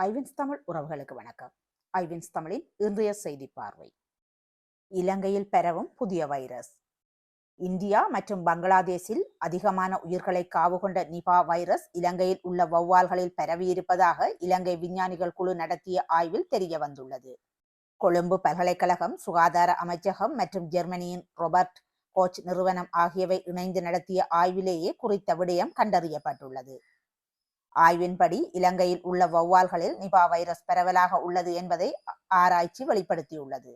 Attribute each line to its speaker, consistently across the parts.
Speaker 1: ஐவின்ஸ் தமிழ் உறவுகளுக்கு வணக்கம். ஐவின்ஸ் தமிழின் இன்றைய செய்தி பார்வை. இலங்கையில் பரவும் புதிய வைரஸ். இந்தியா மற்றும் பங்களாதேஷில் அதிகமான உயிர்களை காவு கொண்ட நிபா வைரஸ் இலங்கையில் உள்ள வௌவால்களில் பரவியிருப்பதாக இலங்கை விஞ்ஞானிகள் குழு நடத்திய ஆய்வில் தெரிய வந்துள்ளது. கொழும்பு பல்கலைக்கழகம் சுகாதார அமைச்சகம் மற்றும் ஜெர்மனியின் ரொபர்ட் கோச் நிறுவனம் ஆகியவை இணைந்து நடத்திய ஆய்விலேயே குறித்த விடயம் கண்டறியப்பட்டுள்ளது. ஆய்வின்படி இலங்கையில் உள்ள வௌவால்களில் நிபா வைரஸ் பரவலாக உள்ளது என்பதை ஆராய்ச்சி வெளிப்படுத்தியுள்ளது.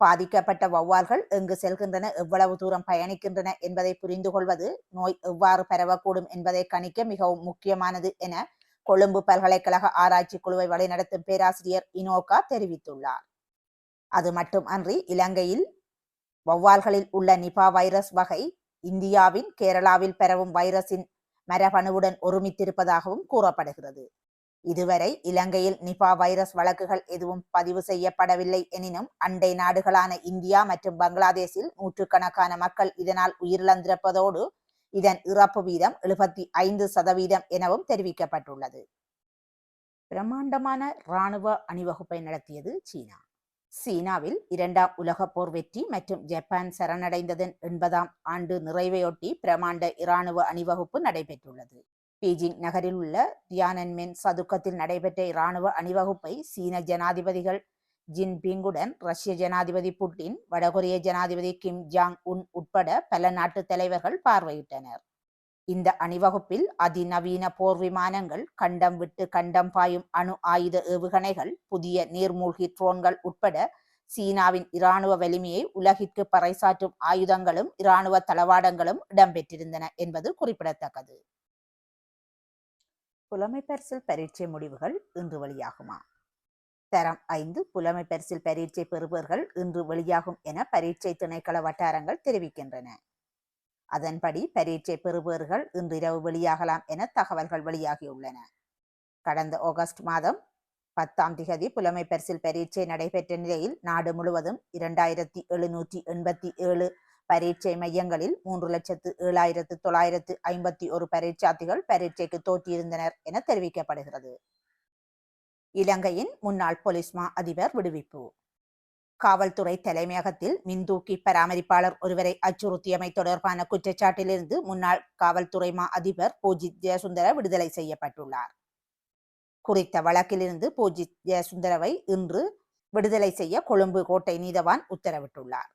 Speaker 1: பாதிக்கப்பட்ட வௌவால்கள் எங்கு செல்கின்றன எவ்வளவு தூரம் பயணிக்கின்றன என்பதை புரிந்து கொள்வது நோய் எவ்வாறு பரவக்கூடும் என்பதை கணிக்க மிகவும் முக்கியமானது என கொழும்பு பல்கலைக்கழக ஆராய்ச்சி குழுவை வழிநடத்தும் பேராசிரியர் இனோகா தெரிவித்துள்ளார். அது மட்டுமன்றி இலங்கையில் வௌவால்களில் உள்ள நிபா வைரஸ் வகை இந்தியாவின் கேரளாவில் பரவும் வைரஸின் மரபணுவுடன் ஒருமித்திருப்பதாகவும் கூறப்படுகிறது. இதுவரை இலங்கையில் நிபா வைரஸ் வழக்குகள் எதுவும் பதிவு செய்யப்படவில்லை எனினும் அண்டை நாடுகளான இந்தியா மற்றும் பங்களாதேஷில் நூற்றுக்கணக்கான மக்கள் இதனால் உயிரிழந்திருப்பதோடு இதன் இறப்பு வீதம் எழுபத்தி ஐந்து சதவீதம் எனவும் தெரிவிக்கப்பட்டுள்ளது. பிரம்மாண்டமான இராணுவ அணிவகுப்பை நடத்தியது சீனா. சீனாவில் இரண்டாம் உலகப் போர் வெற்றி மற்றும் ஜப்பான் சரணடைந்ததன் எண்பதாம் ஆண்டு நிறைவையொட்டி பிரமாண்ட இராணுவ அணிவகுப்பு நடைபெற்றுள்ளது. பீஜிங் நகரில் உள்ள தியானன்மென் சதுக்கத்தில் நடைபெற்ற இராணுவ அணிவகுப்பை சீன ஜனாதிபதிகள் ஜின்பிங்குடன் ரஷ்ய ஜனாதிபதி புட்டின் வடகொரிய ஜனாதிபதி கிம் ஜாங் உன் உட்பட பல நாட்டு தலைவர்கள் பார்வையிட்டனர். இந்த அணிவகுப்பில் அதிநவீன போர் விமானங்கள் கண்டம் விட்டு கண்டம் பாயும் அணு ஆயுத ஏவுகணைகள் புதிய நீர்மூழ்கி ட்ரோன்கள் உட்பட சீனாவின் இராணுவ வலிமையை உலகிற்கு பறைசாற்றும் ஆயுதங்களும் இராணுவ தளவாடங்களும் இடம்பெற்றிருந்தன என்பது குறிப்பிடத்தக்கது. புலமை பரிசில் பரீட்சை முடிவுகள் இன்று வெளியாகுமா? தரம் ஐந்து புலமை பரிசில் பரீட்சை பெறுபவர்கள் இன்று வெளியாகும் என பரீட்சை திணைக்கள வட்டாரங்கள் தெரிவிக்கின்றன. அதன்படி பரீட்சை பெறுபவர்கள் இன்றிரவு வெளியாகலாம் என தகவல்கள் வெளியாகியுள்ளன. கடந்த ஆகஸ்ட் மாதம் பத்தாம் திகதி புலமை பரிசில் பரீட்சை நடைபெற்ற நிலையில் நாடு முழுவதும் இரண்டாயிரத்தி எழுநூற்றி எண்பத்தி ஏழு பரீட்சை மையங்களில் மூன்று லட்சத்து ஏழாயிரத்து தொள்ளாயிரத்து ஐம்பத்தி ஒரு பரீட்சார்த்திகள் பரீட்சைக்கு தோற்றியிருந்தனர் என தெரிவிக்கப்படுகிறது. இலங்கையின் முன்னாள் போலீஸ் மா அதிபர் விடுவிப்பு. காவல்துறை தலைமையகத்தில் மின்தூக்கி பராமரிப்பாளர் ஒருவரை அச்சுறுத்தியமை தொடர்பான குற்றச்சாட்டிலிருந்து முன்னாள் காவல்துறை மா அதிபர் பூஜித் ஜெயசுந்தர விடுதலை செய்யப்பட்டுள்ளார். குறித்த வழக்கிலிருந்து பூஜித் ஜெயசுந்தரவை இன்று விடுதலை செய்ய கொழும்பு கோட்டை நீதவான் உத்தரவிட்டுள்ளார்.